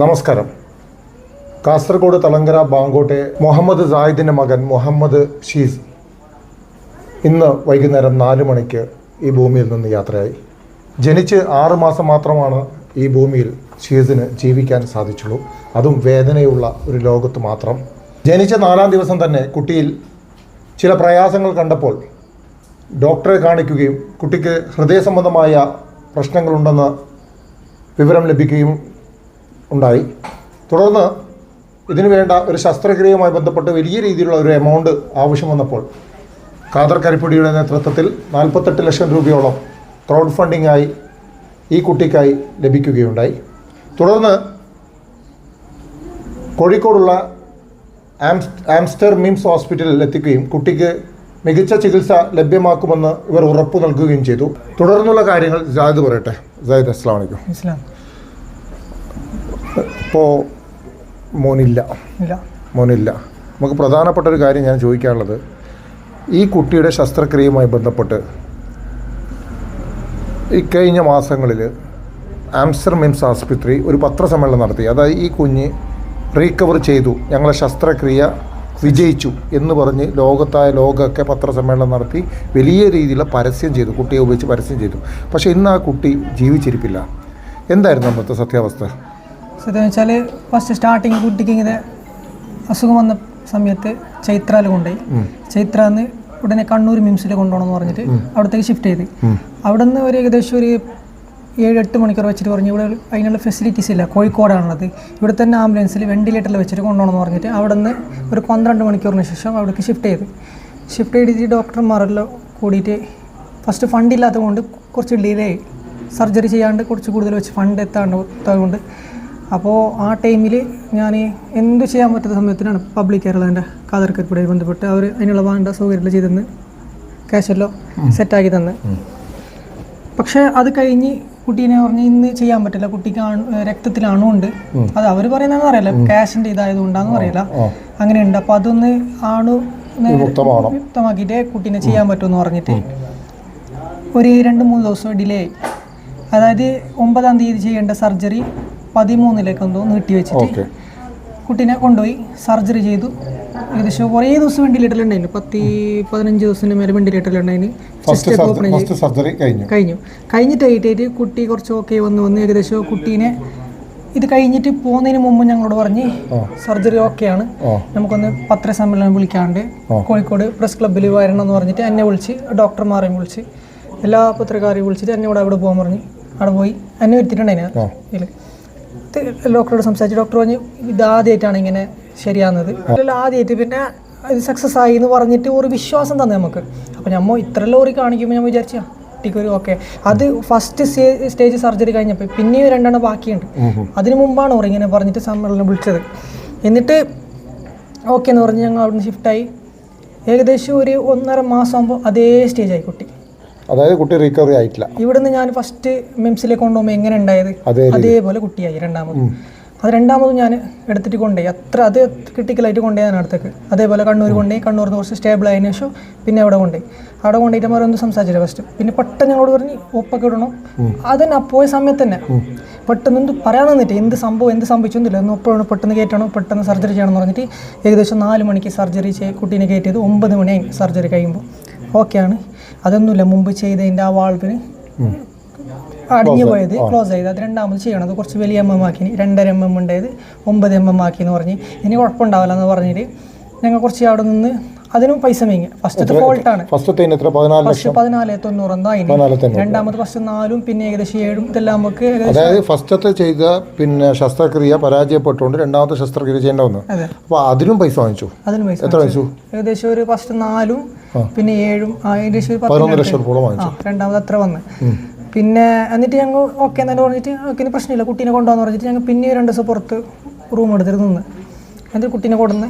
നമസ്കാരം. കാസർഗോഡ് തളങ്കര ബാങ്കോട്ടെ മുഹമ്മദ് സായിദിന്റെ മകൻ മുഹമ്മദ് ഷീസ് ഇന്ന് വൈകുന്നേരം നാല് മണിക്ക് ഈ ഭൂമിയിൽ നിന്ന് യാത്രയായി. ജനിച്ച് ആറ് മാസം മാത്രമാണ് ഈ ഭൂമിയിൽ ഷീസിന് ജീവിക്കാൻ സാധിച്ചുള്ളൂ. അതും വേദനയുള്ള ഒരു ലോകത്ത് മാത്രം. ജനിച്ച നാലാം ദിവസം തന്നെ കുട്ടിയിൽ ചില പ്രയാസങ്ങൾ കണ്ടപ്പോൾ ഡോക്ടറെ കാണിക്കുകയും കുട്ടിക്ക് ഹൃദയ സംബന്ധമായ പ്രശ്നങ്ങളുണ്ടെന്ന് വിവരം ലഭിക്കുകയും ഉണ്ടായി. തുടർന്ന് ഇതിനു വേണ്ട ഒരു ശസ്ത്രക്രിയയുമായി ബന്ധപ്പെട്ട് വലിയ രീതിയിലുള്ള ഒരു എമൗണ്ട് ആവശ്യം വന്നപ്പോൾ ഖാദർ കരിപ്പൊടിയുടെ നേതൃത്വത്തിൽ നാൽപ്പത്തെട്ട് ലക്ഷം രൂപയോളം ക്രൗഡ് ഫണ്ടിങ്ങായി ഈ കുട്ടിക്കായി ലഭിക്കുകയുണ്ടായി. തുടർന്ന് കോഴിക്കോടുള്ള ആംസ്റ്റർ മിംസ് ഹോസ്പിറ്റലിൽ എത്തിക്കുകയും കുട്ടിക്ക് മികച്ച ചികിത്സ ലഭ്യമാക്കുമെന്ന് ഇവർ ഉറപ്പു നൽകുകയും ചെയ്തു. തുടർന്നുള്ള കാര്യങ്ങൾ ജാഹിദ് പറയട്ടെ. ജാഹിദ് അസ്സാം വലൈക്കും ഇപ്പോൾ മോനില്ല. ഇല്ല. മോനില്ല. നമുക്ക് പ്രധാനപ്പെട്ട ഒരു കാര്യം ഞാൻ ചോദിക്കാനുള്ളത്. ഈ കുട്ടിയുടെ ശസ്ത്രക്രിയയുമായി ബന്ധപ്പെട്ട് ഇക്കഴിഞ്ഞ മാസങ്ങളിൽ ആംസ്റ്റർ മിംസ് ആസ്പത്രി ഒരു പത്രസമ്മേളനം നടത്തി. അതായത് ഈ കുഞ്ഞ് റീകവർ ചെയ്തു. ഞങ്ങളെ ശസ്ത്രക്രിയ വിജയിച്ചു എന്ന് പറഞ്ഞ് ലോകത്തായ ലോകമൊക്കെ പത്രസമ്മേളനം നടത്തി വലിയ രീതിയിലുള്ള പരസ്യം ചെയ്തു. കുട്ടിയെ ഉപയോഗിച്ച് പരസ്യം ചെയ്തു. പക്ഷേ ഇന്ന് ആ കുട്ടി ജീവിച്ചിരിപ്പില്ല. എന്തായിരുന്നു അന്നത്തെ സത്യാവസ്ഥ? സത്യം വെച്ചാൽ ഫസ്റ്റ് സ്റ്റാർട്ടിങ് കുട്ടിക്ക് ഇങ്ങനെ അസുഖം വന്ന സമയത്ത് ചൈത്രാൽ കൊണ്ടുപോയി. ചൈത്രന്ന് ഉടനെ കണ്ണൂർ മിംസിൽ കൊണ്ടുപോകണം എന്ന് പറഞ്ഞിട്ട് അവിടത്തേക്ക് ഷിഫ്റ്റ് ചെയ്ത്. അവിടെ നിന്ന് ഒരു ഏകദേശം ഒരു ഏഴ് എട്ട് മണിക്കൂർ വെച്ചിട്ട് പറഞ്ഞു ഇവിടെ അതിനുള്ള ഫെസിലിറ്റീസ് ഇല്ല കോഴിക്കോടാണുള്ളത്. ഇവിടെ തന്നെ ആംബുലൻസിൽ വെന്റിലേറ്ററിൽ വെച്ചിട്ട് കൊണ്ടുപോകണം എന്ന് പറഞ്ഞിട്ട് അവിടെ നിന്ന് ഒരു പന്ത്രണ്ട് മണിക്കൂറിന് ശേഷം അവിടേക്ക് ഷിഫ്റ്റ് ചെയ്ത്. ഷിഫ്റ്റ് ചെയ്തിട്ട് ഡോക്ടർമാരെല്ലാം കൂടിയിട്ട് ഫസ്റ്റ് ഫണ്ട് ഇല്ലാത്തത് കൊണ്ട് കുറച്ച് ഡിലേ ആയി. സർജറി ചെയ്യാണ്ട് കുറച്ച് കൂടുതൽ വെച്ച് ഫണ്ട് എത്താണ്ട് എത്താതുകൊണ്ട് അപ്പോൾ ആ ടൈമിൽ ഞാൻ എന്ത് ചെയ്യാൻ പറ്റുന്ന സമയത്തിനാണ് പബ്ലിക് കേരളന്റെ കാതർക്കൽപ്പുടയിൽ ബന്ധപ്പെട്ട് അവർ അതിനുള്ള വേണ്ട സൗകര്യങ്ങൾ ചെയ്തെന്ന് ക്യാഷെല്ലാം സെറ്റാക്കി തന്ന്. പക്ഷേ അത് കഴിഞ്ഞ് കുട്ടീനെ പറഞ്ഞ് ഇന്ന് ചെയ്യാൻ പറ്റില്ല കുട്ടിക്ക് രക്തത്തിൽ അണുണ്ട് അത് അവർ പറയുന്നതെന്ന് അറിയില്ല. ക്യാഷിന്റെ ഇതായതുകൊണ്ടാന്ന് അറിയില്ല. അങ്ങനെയുണ്ട്. അപ്പോൾ അതൊന്ന് ആണു വ്യക്തമാക്കിയിട്ട് കുട്ടീനെ ചെയ്യാൻ പറ്റുമെന്ന് പറഞ്ഞിട്ട്. ഒരു രണ്ട് മൂന്ന് ദിവസം ഡിലേ ആയി. അതായത് ഒമ്പതാം തീയതി ചെയ്യേണ്ട സർജറി പതിമൂന്നിലേക്ക് എന്തോ നീട്ടി വെച്ചിട്ട് ഓക്കെ. കുട്ടീനെ കൊണ്ടുപോയി സർജറി ചെയ്തു. ഏകദേശം കുറേ ദിവസം വെന്റിലേറ്ററിലുണ്ടായിരുന്നു പത്തി പതിനഞ്ച് ദിവസത്തിന് മേലെ വെന്റിലേറ്ററിലുണ്ടായിരുന്നു കഴിഞ്ഞു. കഴിഞ്ഞു. കഴിഞ്ഞിട്ട് ആയിട്ട് കുട്ടി കുറച്ച് ഓക്കെ വന്ന്. വന്ന് ഏകദേശം കുട്ടീനെ ഇത് കഴിഞ്ഞിട്ട് പോകുന്നതിന് മുമ്പ് ഞങ്ങളോട് പറഞ്ഞ് സർജറി ഓക്കെയാണ് ആണ്. നമുക്കൊന്ന് പത്രസമ്മേളനം വിളിക്കാണ്ട് കോഴിക്കോട് പ്രസ് ക്ലബ്ബിൽ വരണം എന്ന് പറഞ്ഞിട്ട് എന്നെ വിളിച്ച് ഡോക്ടർമാരെയും വിളിച്ച് എല്ലാ പത്രക്കാരെയും വിളിച്ചിട്ട് എന്നോട് അവിടെ പോകാൻ പറഞ്ഞു. അവിടെ പോയി. എന്നെ ഇതിൽ ഡോക്ടറോട് സംസാരിച്ച് ഡോക്ടർ പറഞ്ഞു ഇത് ആദ്യമായിട്ടാണ് ഇങ്ങനെ ശരിയാകുന്നത് ആദ്യമായിട്ട് പിന്നെ ഇത് സക്സസ് ആയി എന്ന് പറഞ്ഞിട്ട് ഒരു വിശ്വാസം തന്നെ നമുക്ക്. അപ്പോൾ നമ്മൾ ഇത്ര ലോറി കാണിക്കുമ്പോൾ ഞാൻ വിചാരിച്ചു കുട്ടിക്ക് ഒരു ഓക്കെ. അത് ഫസ്റ്റ് സ്റ്റേജ് സർജറി കഴിഞ്ഞപ്പോൾ പിന്നെയും രണ്ടെണ്ണം ബാക്കിയുണ്ട്. അതിന് മുമ്പാണ് ഓർ ഇങ്ങനെ പറഞ്ഞിട്ട് സമ്മേളനം വിളിച്ചത്. എന്നിട്ട് ഓക്കെ എന്ന് പറഞ്ഞ് ഞങ്ങൾ അവിടുന്ന് ഷിഫ്റ്റായി ഏകദേശം ഒരു ഒന്നര മാസം ആകുമ്പോൾ അതേ സ്റ്റേജായി കുട്ടി. അതായത് കുട്ടി റിക്കവറി ആയിട്ടില്ല. ഇവിടുന്ന് ഞാൻ ഫസ്റ്റ് മിംസിലേക്ക് കൊണ്ടുപോകുമ്പോൾ എങ്ങനെ ഉണ്ടായത്? അതേപോലെ കുട്ടിയായി രണ്ടാമത്. അത് രണ്ടാമത് ഞാൻ എടുത്തിട്ട് കൊണ്ടുപോയി. അത്ര അത് ക്രിട്ടിക്കലായിട്ട് കൊണ്ടുപോയി ഞാൻ അടുത്തേക്ക്. അതേപോലെ കണ്ണൂർ കൊണ്ടുപോയി. കണ്ണൂർ നിന്ന് കുറച്ച് സ്റ്റേബിൾ ആയതിനു ശേഷം പിന്നെ അവിടെ കൊണ്ടുപോയി. അവിടെ കൊണ്ടുപോയിട്ട് ഒന്ന് സംസാരിച്ചില്ല ഫസ്റ്റ് പിന്നെ പെട്ടെന്ന് ഞങ്ങളോട് പറഞ്ഞ് ഒപ്പൊക്കെ ഇടണം. അത് തന്നെ പോയ സമയത്ത് തന്നെ. പെട്ടെന്ന് എന്ത് പറയാൻ നിന്നിട്ട് എന്ത് സംഭവം എന്ത് സംഭവിച്ചൊന്നുമില്ല ഒന്ന് ഒപ്പോഴാണ് പെട്ടെന്ന് കയറ്റണം. പെട്ടെന്ന് സർജറി ചെയ്യണം എന്ന് പറഞ്ഞിട്ട് ഏകദേശം നാല് മണിക്ക് സർജറി ചെയ്ത് കുട്ടീനെ കയറ്റിയത്. ഒമ്പത് മണിയായി സർജറി കഴിയുമ്പോൾ ഓക്കെയാണ് അതൊന്നുമില്ല. മുമ്പ് ചെയ്തതിന്റെ ആ വാൾവിന് അടിഞ്ഞു പോയത്. ക്ലോസ് ചെയ്ത് അത് രണ്ടാമത് ചെയ്യണം. അത് കുറച്ച് വലിയ എം എം ആക്കി. രണ്ടര എം എം ഉണ്ടായത്. ഒമ്പത് എം എം ആക്കി എന്ന് പറഞ്ഞ്. ഇനി കുഴപ്പമുണ്ടാവില്ല എന്ന് പറഞ്ഞിട്ട് ഞങ്ങൾ കുറച്ച് അവിടെ നിന്ന് അതിനും പൈസ മേങ്ങി ഫസ്റ്റത്തെ ഫോൾട്ടാണ് ആണ്. ഫസ്റ്റ് പതിനാല് തൊണ്ണൂറ് രണ്ടാമത് ഫസ്റ്റ് നാലും പിന്നെ ഏകദേശം ഏഴും ഇതെല്ലാം നമുക്ക് അതായത് ഫസ്റ്റത്തെ ചെയ്ത പിന്നെ ശസ്ത്രക്രിയ പരാജയപ്പെട്ടുകൊണ്ട് രണ്ടാമത്തെ ശസ്ത്രക്രിയ ചെയ്യേണ്ട വന്നു. അപ്പൊ അതിനും പൈസ വാങ്ങിച്ചു. അതിനും പൈസ എത്ര വാങ്ങിച്ചു. ഏകദേശം ഒരു ഫസ്റ്റ് നാലും പിന്നെ ഏഴും ഏകദേശം പതിനൊന്ന് ലക്ഷം രൂപ വാങ്ങിച്ചു. രണ്ടാമത് അത്ര വന്ന്. പിന്നെ എന്നിട്ട് ഞങ്ങൾ ഓക്കെ എന്നു പറഞ്ഞിട്ട് ഓക്കെ പ്രശ്നമില്ല കുട്ടീനെ കൊണ്ടുപോകാന്ന് പറഞ്ഞിട്ട് ഞങ്ങൾ പിന്നെ രണ്ട് ദിവസം പുറത്ത് റൂം എടുത്തിരുന്നു നിന്ന്. എന്നിട്ട് കുട്ടീനെ കൊടുന്ന്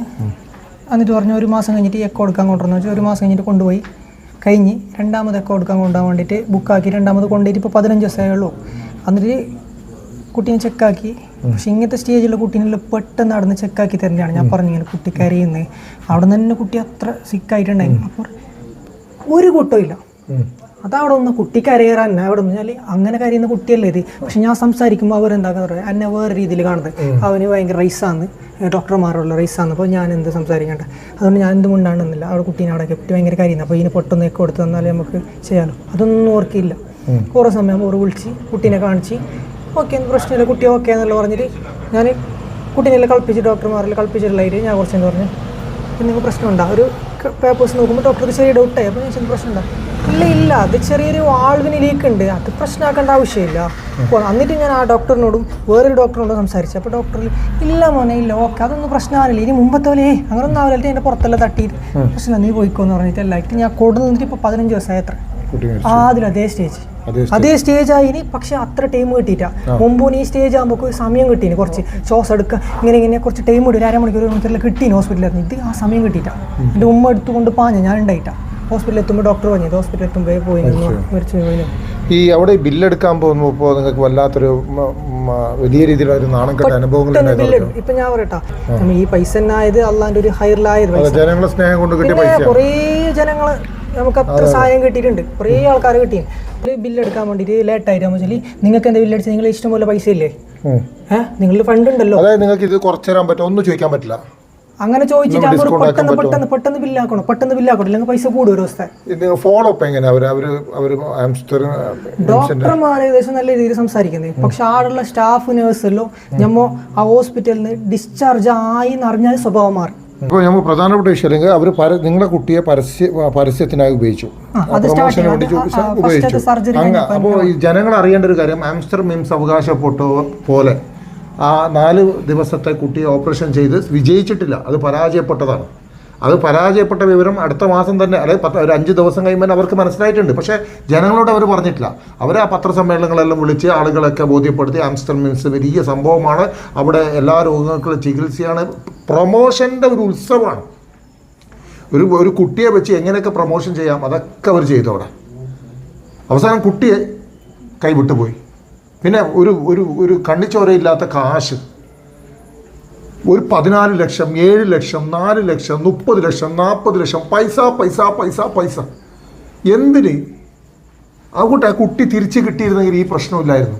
എന്നിട്ട് പറഞ്ഞു ഒരു മാസം കഴിഞ്ഞിട്ട് എക്കോ എടുക്കാൻ കൊണ്ടുവന്നു വെച്ചാൽ ഒരു മാസം കഴിഞ്ഞിട്ട് കൊണ്ടുപോയി. കഴിഞ്ഞ് രണ്ടാമത് എക്കോ എടുക്കാൻ കൊണ്ടുപോകാൻ വേണ്ടിയിട്ട് ബുക്കാക്കി. രണ്ടാമത് കൊണ്ടുപോയിട്ട് ഇപ്പോൾ പതിനഞ്ച് ദിവസമേ ഉള്ളൂ. എന്നിട്ട് കുട്ടീനെ ചെക്കാക്കി. പക്ഷെ ഇങ്ങനത്തെ സ്റ്റേജിലുള്ള കുട്ടീനെ പെട്ടെന്ന് അവിടെ നിന്ന് ചെക്കാക്കി തരുന്നതാണ് ഞാൻ പറഞ്ഞു ഇങ്ങനെ കുട്ടി കരയുന്നത് അവിടെ നിന്ന് തന്നെ കുട്ടി അത്ര സിക്കായിട്ടുണ്ടായിരുന്നു അപ്പോൾ ഒരു കൂട്ടവും ഇല്ല. അതവിടെ ഒന്ന് കുട്ടി കരയറാൻ അവിടെ ഞാൻ അങ്ങനെ കരയുന്ന കുട്ടിയല്ലേ ഇത്? പക്ഷെ ഞാൻ സംസാരിക്കുമ്പോൾ അവരെന്താ പറയുക എന്നെ വേറെ രീതിയിൽ കാണുന്നത്. അവന് ഭയങ്കര റൈസാന്ന്. ഡോക്ടർമാരുള്ള റൈസാന്ന്. അപ്പോൾ ഞാൻ എന്ത് സംസാരിക്കണ്ട? അതുകൊണ്ട് ഞാൻ എന്ത് മുണ്ടാണെന്നില്ല അവിടെ കുട്ടീനെ അവിടെ കുട്ടി ഭയങ്കര കരയുന്നത് അപ്പോൾ ഇതിന് പൊട്ടൊന്നൊക്കെ കൊടുത്തു തന്നാലേ നമുക്ക് ചെയ്യാമല്ലോ അതൊന്നും ഓർക്കില്ല കുറേ സമയം ഓർ വിളിച്ച് കുട്ടീനെ കാണിച്ച് ഓക്കെ പ്രശ്നമില്ല കുട്ടി ഓക്കെ എന്നല്ല പറഞ്ഞിട്ട് ഞാൻ കുട്ടീനെല്ലാം കളിപ്പിച്ച് ഡോക്ടർമാരെല്ലാം കളിപ്പിച്ചിട്ടുള്ളതിൽ ഞാൻ കുറച്ചെന്ന് പറഞ്ഞു. എന്തെങ്കിലും പ്രശ്നമുണ്ടോ? ഒരു പേപ്പേഴ്സ് നോക്കുമ്പോൾ ഡോക്ടർക്ക് ചെറിയ ഡൗട്ടായി അപ്പോൾ ഞാൻ ചോദിച്ചു, പ്രശ്നമുണ്ടോ? ഇല്ല ഇല്ല. അത് ചെറിയൊരു ആൾവിന് ലീക്ക് ഉണ്ട്. അത് പ്രശ്നമാക്കേണ്ട ആവശ്യമില്ല. എന്നിട്ട് ഞാൻ ആ ഡോക്ടറിനോടും വേറൊരു ഡോക്ടറിനോടും സംസാരിച്ചു. അപ്പോൾ ഡോക്ടർ ഇല്ല മോനെ ഇല്ല. ഓക്കെ അതൊന്നും പ്രശ്നമാവില്ല. ഇനി മുമ്പത്തെ പോലെ "ഏയ്, അങ്ങനെ ഒന്നും ആവില്ല എന്റെ പുറത്തെല്ലാം തട്ടിയിട്ട് പ്രശ്നമില്ല നീ പോയിക്കോന്ന് പറഞ്ഞിട്ട് എല്ലായിട്ട് ഞാൻ കൂടുതൽ നിന്നിട്ട് ഇപ്പോൾ പതിനഞ്ച് ദിവസമായി എത്ര കുട്ടി മരിച്ചു. അതേ സ്റ്റേജ് അതേ സ്റ്റേജ് ആയിന് പക്ഷെ അത്ര ടൈം കിട്ടിയിട്ട മുമ്പ് ഈ സ്റ്റേജ് ആകുമ്പോൾ സമയം കിട്ടീന് കുറച്ച്. ശ്വാസം എടുക്കുക ഇങ്ങനെ ഇങ്ങനെ കുറച്ച് ടൈം കിട്ടും ഒരു അരമണിക്കൂർ ഒരു മണിക്കൂറിൽ കിട്ടീന് ഹോസ്പിറ്റലിൽ ഇത് ആ സമയം കിട്ടിയിട്ട എന്റെ ഉമ്മ എടുത്തുകൊണ്ട് പാഞ്ഞ ഞാൻ ഉണ്ടായിട്ട. ഹോസ്പിറ്റലിൽ എത്തുമ്പോൾ ഡോക്ടർ പറഞ്ഞു ഹോസ്പിറ്റലിൽ എത്തുമ്പോൾ പോയി മരിച്ചു. പോയി ഈ അവിടെ ബില്ലെടുക്കാൻ പോകുമ്പോൾ നിങ്ങൾക്ക് വല്ലാത്തൊരു വലിയ രീതിയിലുള്ള ഒരു നാണംകെട്ട അനുഭവങ്ങൾ പെട്ടെന്ന് ഇപ്പൊ ഞാൻ പറയട്ടാ. ഈ പൈസ ആയത് അള്ളാന്റെ ഒരു ഹയറിലായത് ജനങ്ങളെ സ്നേഹം കൊണ്ട് കിട്ടിയ പൈസ കുറേ ജനങ്ങൾ നമുക്ക് അത്ര സഹായം കിട്ടിയിട്ടുണ്ട്. കുറേ ആൾക്കാർ കിട്ടി ബില്ല് എടുക്കാൻ വേണ്ടിയിട്ട് ലേറ്റ് ആയിട്ട് വെച്ചാൽ നിങ്ങൾക്ക് എന്താ ബില്ലടിച്ച് നിങ്ങൾ ഇഷ്ടം പോലെ പൈസ ഇല്ലേ? ഏഹ് നിങ്ങളിൽ ഫണ്ട് ഉണ്ടല്ലോ. അതായത് നിങ്ങൾക്ക് ഇത് കുറച്ച് തരാൻ പറ്റും ഒന്നും ചോദിക്കാൻ പറ്റില്ല. അങ്ങനെ ചോദിച്ചിട്ട് അവർ പെട്ടെന്ന് പെട്ടെന്ന് പെട്ടെന്ന് ബില്ലാക്കണം പെട്ടെന്ന് ബില്ലാക്കണം പൈസ കൂടും ഒരു ദിവസത്തെ. ഫോളോ അപ്പ് എങ്ങനെ അവർ അവർ അവർ ആംസ്റ്റർ ഡോക്ടർമാർ ഏകദേശം നല്ല രീതിയിൽ സംസാരിക്കുന്നത്. പക്ഷെ ആടുള്ള സ്റ്റാഫ് നേഴ്സല്ലോ നമ്മ ആ ഹോസ്പിറ്റലിൽ നിന്ന് ഡിസ്ചാർജ് ആയി എന്നറിഞ്ഞാൽ സ്വഭാവം മാറി. ഇപ്പോൾ നമ്മൾ പ്രധാനപ്പെട്ട വിഷയം അല്ലെങ്കിൽ അവർ നിങ്ങളുടെ കുട്ടിയെ പരസ്യ പരസ്യത്തിനായി ഉപയോഗിച്ചു. അത് വേണ്ടി ഉപയോഗിച്ചു. അങ്ങ് അപ്പോൾ ഈ ജനങ്ങൾ അറിയേണ്ട ഒരു കാര്യം ആംസ്റ്റർ മിംസ് അവകാശ ഫോട്ടോ പോലെ ആ നാല് ദിവസത്തെ കുട്ടിയെ ഓപ്പറേഷൻ ചെയ്ത് വിജയിച്ചിട്ടില്ല. അത് പരാജയപ്പെട്ടതാണ്. അത് പരാജയപ്പെട്ട വിവരം അടുത്ത മാസം തന്നെ അല്ലെങ്കിൽ പത്ത് ഒരു അഞ്ച് ദിവസം കഴിയുമ്പോൾ അവർക്ക് മനസ്സിലായിട്ടുണ്ട്. പക്ഷേ ജനങ്ങളോട് അവർ പറഞ്ഞിട്ടില്ല. അവർ ആ പത്രസമ്മേളനങ്ങളെല്ലാം വിളിച്ച് ആളുകളൊക്കെ ബോധ്യപ്പെടുത്തി ആംസ്റ്റർ മിംസ് വലിയ സംഭവമാണ്. അവിടെ എല്ലാ രോഗങ്ങൾക്കുള്ള ചികിത്സയാണ്. പ്രൊമോഷന്റെ ഒരു ഉത്സവമാണ്. ഒരു ഒരു കുട്ടിയെ വെച്ച് എങ്ങനെയൊക്കെ പ്രൊമോഷൻ ചെയ്യാം അതൊക്കെ അവർ ചെയ്തു അവിടെ. അവസാനം കുട്ടിയെ കൈവിട്ടുപോയി. പിന്നെ ഒരു ഒരു ഒരു കണ്ണിച്ചോരയില്ലാത്ത കാശ്. ഒരു പതിനാല് ലക്ഷം ഏഴ് ലക്ഷം നാല് ലക്ഷം മുപ്പത് ലക്ഷം നാൽപ്പത് ലക്ഷം പൈസ പൈസ പൈസ പൈസ. എന്തിന്? കുട്ടി ആ കുട്ടി തിരിച്ച് കിട്ടിയിരുന്നെങ്കിൽ ഈ പ്രശ്നമില്ലായിരുന്നു.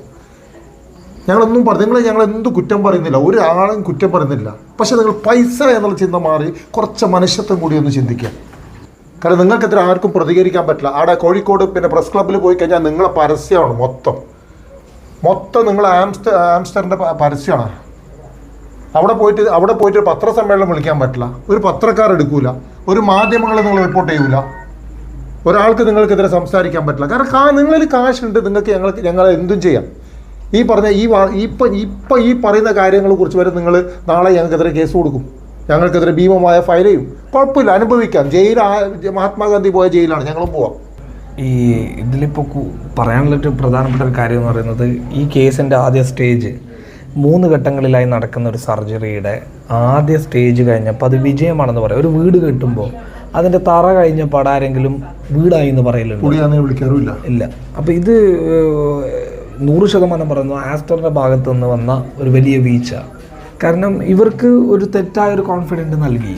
ഞങ്ങളൊന്നും പറഞ്ഞു നിങ്ങളെ ഞങ്ങൾ എന്ത് കുറ്റം പറയുന്നില്ല. ഒരാളും കുറ്റം പറയുന്നില്ല. പക്ഷെ നിങ്ങൾ പൈസ എന്നുള്ള ചിന്ത മാറി കുറച്ച് മനുഷ്യത്വം കൂടി ഒന്ന് ചിന്തിക്കുക. കാരണം നിങ്ങൾക്കെതിരെ ആർക്കും പ്രതികരിക്കാൻ പറ്റില്ല. അവിടെ കോഴിക്കോട് പിന്നെ പ്രസ് ക്ലബ്ബിൽ പോയി കഴിഞ്ഞാൽ നിങ്ങളെ പരസ്യമാണ് മൊത്തം. മൊത്തം നിങ്ങൾ ആംസ്റ്റർ ആംസ്റ്ററിന്റെ പരസ്യമാണ്. അവിടെ പോയിട്ട് അവിടെ പോയിട്ട് ഒരു പത്രസമ്മേളനം വിളിക്കാൻ പറ്റില്ല. ഒരു പത്രക്കാർ എടുക്കൂല. ഒരു മാധ്യമങ്ങൾ നിങ്ങൾ റിപ്പോർട്ട് ചെയ്യൂല. ഒരാൾക്ക് നിങ്ങൾക്കെതിരെ സംസാരിക്കാൻ പറ്റില്ല. കാരണം കാ നിങ്ങളിൽ കാശുണ്ട് നിങ്ങൾക്ക് ഞങ്ങൾക്ക് ഞങ്ങൾ എന്തും ചെയ്യാം. ഈ പറഞ്ഞ ഈ ഇപ്പം ഇപ്പം ഈ പറയുന്ന കാര്യങ്ങളെ കുറിച്ച് വരെ നിങ്ങൾ നാളെ ഞങ്ങൾക്കെതിരെ കേസ് കൊടുക്കും. ഞങ്ങൾക്കെതിരെ ഭീമമായ ഫയൽ ചെയ്യും. കുഴപ്പമില്ല അനുഭവിക്കാം. ജയിൽ മഹാത്മാഗാന്ധി പോയ ജയിലാണ് ഞങ്ങളും പോവാം. ഈ ഇതിലിപ്പോൾ പറയാനുള്ള ഒരു പ്രധാനപ്പെട്ട ഒരു കാര്യം എന്ന് പറയുന്നത് ഈ കേസിന്റെ ആദ്യ സ്റ്റേജ് മൂന്ന് ഘട്ടങ്ങളിലായി നടക്കുന്ന ഒരു സർജറിയുടെ ആദ്യ സ്റ്റേജ് കഴിഞ്ഞപ്പോൾ അത് വിജയമാണെന്ന് പറയാം. ഒരു വീട് കെട്ടുമ്പോൾ അതിന്റെ തറ കഴിഞ്ഞപ്പോൾ ആരെങ്കിലും വീടായി എന്ന് പറയലുണ്ട്? വിളിക്കാറില്ല ഇല്ല. അപ്പോൾ ഇത് നൂറ് ശതമാനം പറയുന്നു ആസ്റ്ററിന്റെ ഭാഗത്തു നിന്ന് വന്ന ഒരു വലിയ വീഴ്ച. കാരണം ഇവർക്ക് ഒരു തെറ്റായ ഒരു കോൺഫിഡന്റ് നൽകി.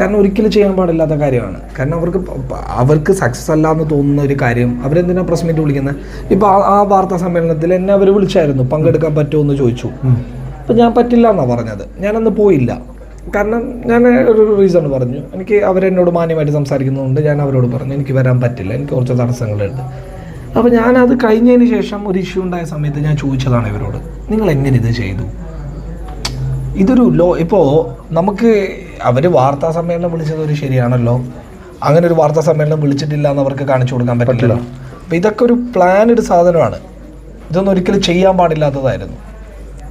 കാരണം ഒരിക്കലും ചെയ്യാൻ പാടില്ലാത്ത കാര്യമാണ്. കാരണം അവർക്ക് അവർക്ക് സക്സസ് അല്ല എന്ന് തോന്നുന്ന ഒരു കാര്യം അവരെന്തിനാ പ്രസ് മീറ്റ് വിളിക്കുന്നത് ഇപ്പോൾ ആ ആ വാർത്താ സമ്മേളനത്തിൽ എന്നെ അവർ വിളിച്ചായിരുന്നു. പങ്കെടുക്കാൻ പറ്റുമോ എന്ന് ചോദിച്ചു. അപ്പം ഞാൻ പറ്റില്ല എന്നാണ് പറഞ്ഞത്. ഞാനന്ന് പോയില്ല. കാരണം ഞാൻ ഒരു റീസൺ പറഞ്ഞു. എനിക്ക് അവരെന്നോട് മാന്യമായിട്ട് സംസാരിക്കുന്നതുകൊണ്ട് ഞാൻ അവരോട് പറഞ്ഞു എനിക്ക് വരാൻ പറ്റില്ല. എനിക്ക് കുറച്ച് തടസ്സങ്ങളുണ്ട്. അപ്പോൾ ഞാനത് കഴിഞ്ഞതിന് ശേഷം ഒരു ഇഷ്യൂ ഉണ്ടായ സമയത്ത് ഞാൻ ചോദിച്ചതാണ് ഇവരോട്. നിങ്ങൾ എങ്ങനെ ഇത് ചെയ്തു? ഇതൊരു ലോ ഇപ്പോൾ നമുക്ക് അവർ വാർത്താ സമ്മേളനം വിളിച്ചത് ഒരു ശരിയാണല്ലോ? അങ്ങനെ ഒരു വാർത്താ സമ്മേളനം വിളിച്ചിട്ടില്ല എന്ന് അവർക്ക് കാണിച്ചു കൊടുക്കാൻ പറ്റില്ല. അപ്പം ഇതൊക്കെ ഒരു പ്ലാനഡ് സാധനമാണ്. ഇതൊന്നും ഒരിക്കലും ചെയ്യാൻ പാടില്ലാത്തതായിരുന്നു.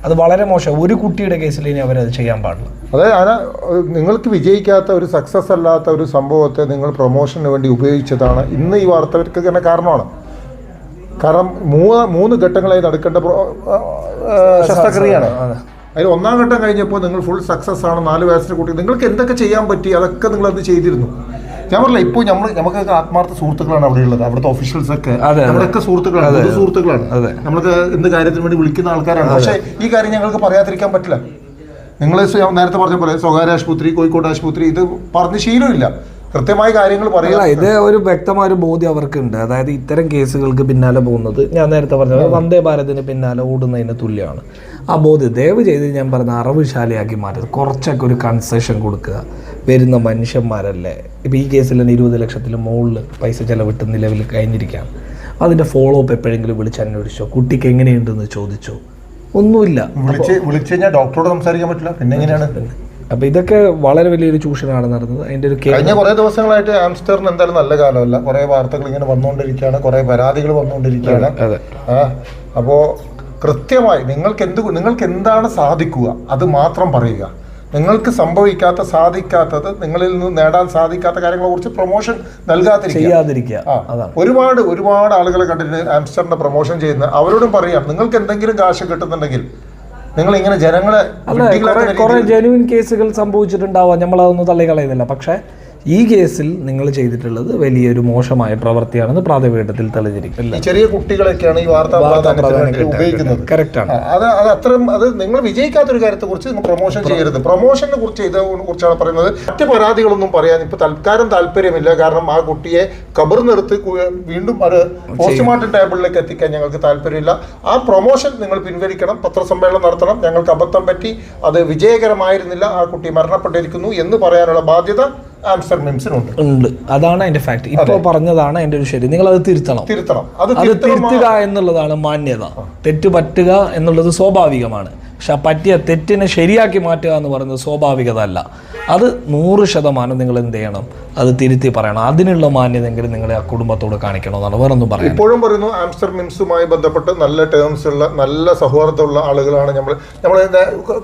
അത് വളരെ മോശം. ഒരു കുട്ടിയുടെ കേസിൽ ഇനി അവരത് ചെയ്യാൻ പാടില്ല. അതായത് അന നിങ്ങൾക്ക് വിജയിക്കാത്ത ഒരു സക്സസ് അല്ലാത്ത ഒരു സംഭവത്തെ നിങ്ങൾ പ്രൊമോഷന് വേണ്ടി ഉപയോഗിച്ചതാണ് ഇന്ന് ഈ വാർത്തകർക്ക് തന്നെ കാരണമാണ്. കാരണം മൂന്ന് മൂന്ന് ഘട്ടങ്ങളായി നടക്കേണ്ട ശസ്ത്രക്രിയയാണ്. അതിൽ ഒന്നാം ഘട്ടം കഴിഞ്ഞപ്പോൾ നിങ്ങൾ ഫുൾ സക്സസ് ആണ് നാല് വയസ്സിന് കൂട്ടി. നിങ്ങൾക്ക് എന്തൊക്കെ ചെയ്യാൻ പറ്റി? അതൊക്കെ നിങ്ങൾ അത് ചെയ്തിരുന്നു. ഞാൻ പറഞ്ഞില്ല ഇപ്പോൾ നമ്മൾ നമുക്കൊക്കെ ആത്മാർത്ഥ സുഹൃത്തുക്കളാണ് അവിടെ ഉള്ളത്. അവിടുത്തെ ഓഫീഷ്യൽസ് ഒക്കെ അവിടെയൊക്കെ സുഹൃത്തുക്കളാണ് സുഹൃത്തുക്കളാണ്. നമ്മൾക്ക് എന്ത് കാര്യത്തിന് വേണ്ടി വിളിക്കുന്ന ആൾക്കാരാണ്. പക്ഷേ ഈ കാര്യം ഞങ്ങൾക്ക് പറയാതിരിക്കാൻ പറ്റില്ല. നിങ്ങൾ നേരത്തെ പറഞ്ഞ പോലെ സ്വകാര്യ ആശുപത്രി കോഴിക്കോട് ആശുപത്രി ഇത് പറഞ്ഞ് ശീലമില്ല. കൃത്യമായ കാര്യങ്ങൾ പറയുക. അല്ല ഇത് ഒരു വ്യക്തമായ ഒരു ബോധ്യം അവർക്കുണ്ട്. അതായത് ഇത്തരം കേസുകൾക്ക് പിന്നാലെ പോകുന്നത് ഞാൻ നേരത്തെ പറഞ്ഞത് വന്ദേ ഭാരതിന് പിന്നാലെ ഓടുന്നതിന് തുല്യമാണ്. ആ ബോധ്യം ദയവ് ചെയ്ത് ഞാൻ പറഞ്ഞ അറിവുശാലിയാക്കി മാറ്റുന്നത് കുറച്ചൊക്കെ ഒരു കൺസെഷൻ കൊടുക്കുക. വരുന്ന മനുഷ്യന്മാരല്ലേ? ഇപ്പോൾ ഈ കേസിൽ തന്നെ ഇരുപത് ലക്ഷത്തിന് മുകളിൽ പൈസ ചെലവിട്ട് നിലവിൽ കഴിഞ്ഞിരിക്കുകയാണ്. അതിന്റെ ഫോളോ അപ്പ് എപ്പോഴെങ്കിലും വിളിച്ച് അന്വേഷിച്ചോ കുട്ടിക്ക് എങ്ങനെയുണ്ടെന്ന് ചോദിച്ചോ? ഒന്നുമില്ല. വിളിച്ച് വിളിച്ചു കഴിഞ്ഞാൽ ഡോക്ടറോട് സംസാരിക്കാൻ പറ്റില്ല. പിന്നെ എങ്ങനെയാണ്? അപ്പോൾ ഇതൊക്കെ വളരെ വലിയൊരു ചൂഷണമാണ് നടന്നത്. അതിന്റെ ഒരു കഴിഞ്ഞ കുറെ ദിവസങ്ങളായിട്ട് ആംസ്റ്ററിന് എന്തായാലും നല്ല കാലമല്ല. കുറെ വാർത്തകൾ ഇങ്ങനെ വന്നുകൊണ്ടിരിക്കുകയാണ് കുറെ പരാതികൾ വന്നുകൊണ്ടിരിക്കുകയാണ്. അതെ ആ അപ്പോ കൃത്യമായി നിങ്ങൾക്ക് എന്ത് നിങ്ങൾക്ക് എന്താണ് സാധിക്കുക? അത് മാത്രം പറയുക. നിങ്ങൾക്ക് സംഭവിക്കാത്ത സാധിക്കാത്തത് നിങ്ങളിൽ നിന്ന് നേടാൻ സാധിക്കാത്ത കാര്യങ്ങളെ കുറിച്ച് പ്രൊമോഷൻ നൽകാതിരിക്കുക. ഒരുപാട് ഒരുപാട് ആളുകളെ കണ്ടിട്ട് ആംസ്റ്ററിന്റെ പ്രൊമോഷൻ ചെയ്യുന്ന അവരോടും പറയാം. നിങ്ങൾക്ക് എന്തെങ്കിലും കാശ് കിട്ടുന്നുണ്ടെങ്കിൽ നിങ്ങൾ ഇങ്ങനെ ജനങ്ങളെ കുറെ ജെനുവിൻ കേസുകൾ സംഭവിച്ചിട്ടുണ്ടാവാം. നമ്മളതൊന്നും തള്ളിക്കളയുന്നില്ല. പക്ഷേ ഈ കേസിൽ നിങ്ങൾ ചെയ്തിട്ടുള്ളത് വലിയൊരു മോശമായ പ്രവൃത്തിയാണെന്ന് പ്രാഥമികത്തിൽ തെളിഞ്ഞിരിക്കും ചെറിയ കുട്ടികളൊക്കെയാണ് ഈ വാർത്താ ഉപയോഗിക്കുന്നത്. കറക്റ്റാണ്. ആണ് അത് അത് അത്രയും അത് നിങ്ങൾ വിജയിക്കാത്ത ഒരു കാര്യത്തെ കുറിച്ച് നിങ്ങൾ പ്രൊമോഷൻ ചെയ്യരുത്. പ്രൊമോഷനെ കുറിച്ച് ഇത് കുറിച്ചാണ് പറയുന്നത്. മറ്റ് പരാതികളൊന്നും പറയാൻ ഇപ്പൊ തൽക്കാലം താല്പര്യമില്ല. കാരണം ആ കുട്ടിയെ കബർ നിർത്തി വീണ്ടും അത് പോസ്റ്റ്മോർട്ടം ടേബിളിലേക്ക് എത്തിക്കാൻ ഞങ്ങൾക്ക് താല്പര്യമില്ല. ആ പ്രൊമോഷൻ നിങ്ങൾ പിൻവലിക്കണം. പത്രസമ്മേളനം നടത്തണം. ഞങ്ങൾക്ക് അബദ്ധം പറ്റി അത് വിജയകരമായിരുന്നില്ല. ആ കുട്ടി മരണപ്പെട്ടിരിക്കുന്നു എന്ന് പറയാനുള്ള ബാധ്യത ഉണ്ട്. അതാണ് അതിന്റെ ഫാക്ട് ഇപ്പൊ പറഞ്ഞതാണ് അതിന്റെ ഒരു ശരി. നിങ്ങൾ അത് തിരുത്തണം. തിരുത്തണം. അത് അത് തിരുത്തുക എന്നുള്ളതാണ് മാന്യത. തെറ്റ് പറ്റുക എന്നുള്ളത് സ്വാഭാവികമാണ്. പക്ഷെ ആ പറ്റിയ തെറ്റിനെ ശരിയാക്കി മാറ്റുക എന്ന് പറയുന്നത് സ്വാഭാവികത അല്ല അത് നൂറ് ശതമാനം നിങ്ങൾ എന്ത് ചെയ്യണം? അത് തിരുത്തി പറയണം. അതിനുള്ള മാന്യതെങ്കിലും നിങ്ങളെ ആ കുടുംബത്തോട് കാണിക്കണമെന്നാണ്. വേറെ ഒന്നും പറയാം ഇപ്പോഴും പറയുന്നു ആംസ്റ്റർ മിംസുമായി ബന്ധപ്പെട്ട് നല്ല ടേംസ് ഉള്ള നല്ല സൗഹാർദ്ദമുള്ള ആളുകളാണ് നമ്മൾ നമ്മൾ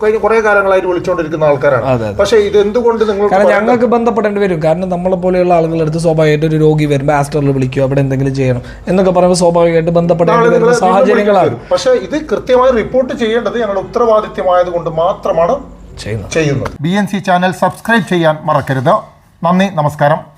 കഴിഞ്ഞ കുറെ കാലങ്ങളായിട്ട് വിളിച്ചുകൊണ്ടിരിക്കുന്ന ആൾക്കാരാണ്. പക്ഷേ ഇത് എന്തുകൊണ്ട് നിങ്ങൾ കാരണം ഞങ്ങൾക്ക് ബന്ധപ്പെടേണ്ടി വരും. കാരണം നമ്മളെ പോലെയുള്ള ആളുകളുടെ അടുത്ത് സ്വാഭാവികമായിട്ട് ഒരു രോഗി വരുമ്പോൾ ആസ്റ്ററിൽ വിളിക്കുക അവിടെ എന്തെങ്കിലും ചെയ്യണം എന്നൊക്കെ പറയുമ്പോൾ സ്വാഭാവികമായിട്ട് ബന്ധപ്പെടേണ്ടി വരുന്ന സാഹചര്യങ്ങളാണ്. പക്ഷേ ഇത് കൃത്യമായി റിപ്പോർട്ട് ചെയ്യേണ്ടത് ഞങ്ങളുടെ ഉത്തരവാദിത്യമായത് കൊണ്ട് മാത്രമാണ് ചെയ്യുന്നത്. B N C channel subscribe ചെയ്യാൻ മറക്കരുത്. നന്ദി നമസ്കാരം.